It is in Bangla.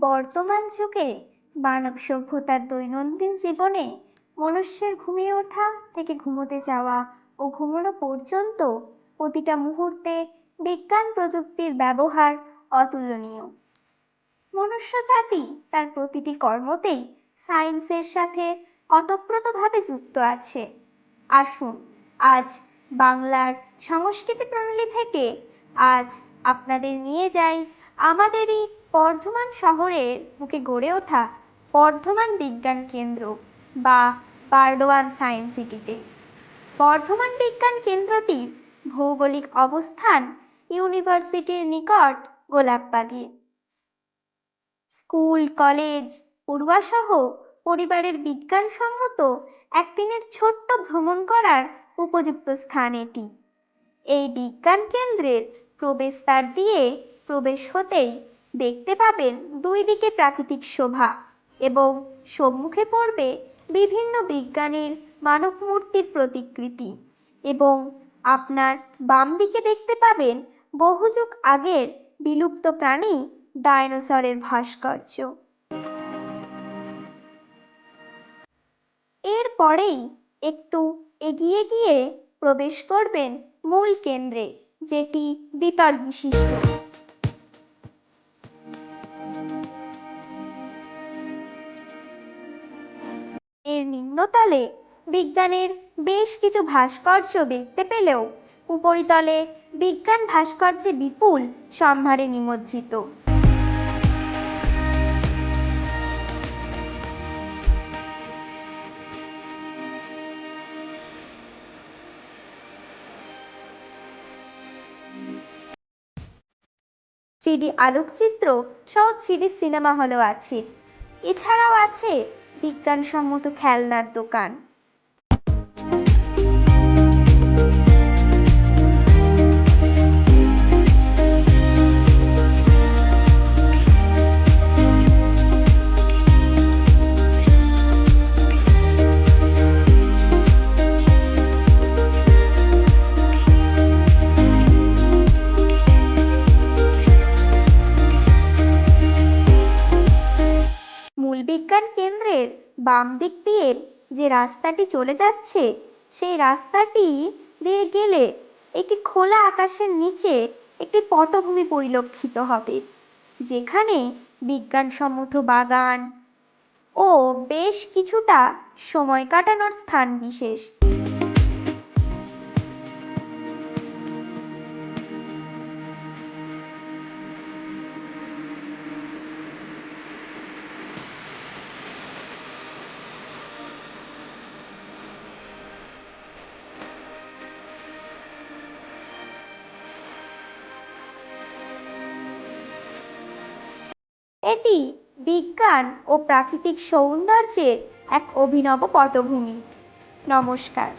বর্তমান যুগে মানব সভ্যতার দৈনন্দিন জীবনে মনুষ্যের ঘুমিয়ে ওঠা থেকে ঘুমোতে যাওয়া ও ঘুমানো পর্যন্ত প্রতিটা মুহূর্তে বিজ্ঞান প্রযুক্তির ব্যবহার অতুলনীয়। মনুষ্য জাতি তার প্রতিটি কর্মতেই সায়েন্সের সাথে অতপ্রতভাবে যুক্ত আছে। আসুন, আজ বাংলার সংস্কৃতি প্রণালী থেকে আজ আপনাদের নিয়ে যাই আমাদেরই বর্ধমান শহরের বুকে গড়ে ওঠা বর্ধমান বিজ্ঞান কেন্দ্র বা বারডোয়ান সায়েন্স সিটিতে। বর্ধমান বিজ্ঞান কেন্দ্রটির ভৌগোলিক অবস্থান ইউনিভার্সিটির নিকট গোলাপবাগে। স্কুল, কলেজ, পড়ুয়াসহ পরিবারের বিজ্ঞানসম্মত একদিনের ছোট্ট ভ্রমণ করার উপযুক্ত স্থান এটি। এই বিজ্ঞান কেন্দ্রের প্রবেশদ্বার দিয়ে প্রবেশ হতেই দেখতে পাবেন দুই দিকে প্রাকৃতিক শোভা এবং সম্মুখে পড়বে বিভিন্ন বিজ্ঞানীর মানব মূর্তির প্রতিকৃতি এবং আপনার বাম দিকে দেখতে পাবেন বহু যুগ আগের বিলুপ্ত প্রাণী ডায়নোসরের ভাস্কর্য। এরপরেই একটু এগিয়ে গিয়ে প্রবেশ করবেন মূল কেন্দ্রে, যেটি দ্বিতল বিশিষ্ট। এর নিম্নতলে বিজ্ঞানের বেশ কিছু ভাস্কর্য দেখতে পেলেও উপরিতলে বিজ্ঞান ভাস্কর্যে বিপুল সম্ভারে নিমজ্জিত। থ্রিডি আলোকচিত্র সহ থ্রিডি সিনেমা হলও আছে। এছাড়াও আছে বিজ্ঞানসম্মত খেলনার দোকান। কেন্দ্রের বাম দিক দিয়ে যে রাস্তাটি চলে যাচ্ছে, সেই রাস্তাটি দিয়ে গেলে একটি খোলা আকাশের নিচে একটি পটভূমি পরিলক্ষিত হবে, যেখানে বিজ্ঞানসম্মত বাগান ও বেশ কিছুটা সময় কাটানোর স্থান বিশেষ। এটি বিজ্ঞান ও প্রাকৃতিক সৌন্দর্যের এক অভিনব পটভূমি। নমস্কার।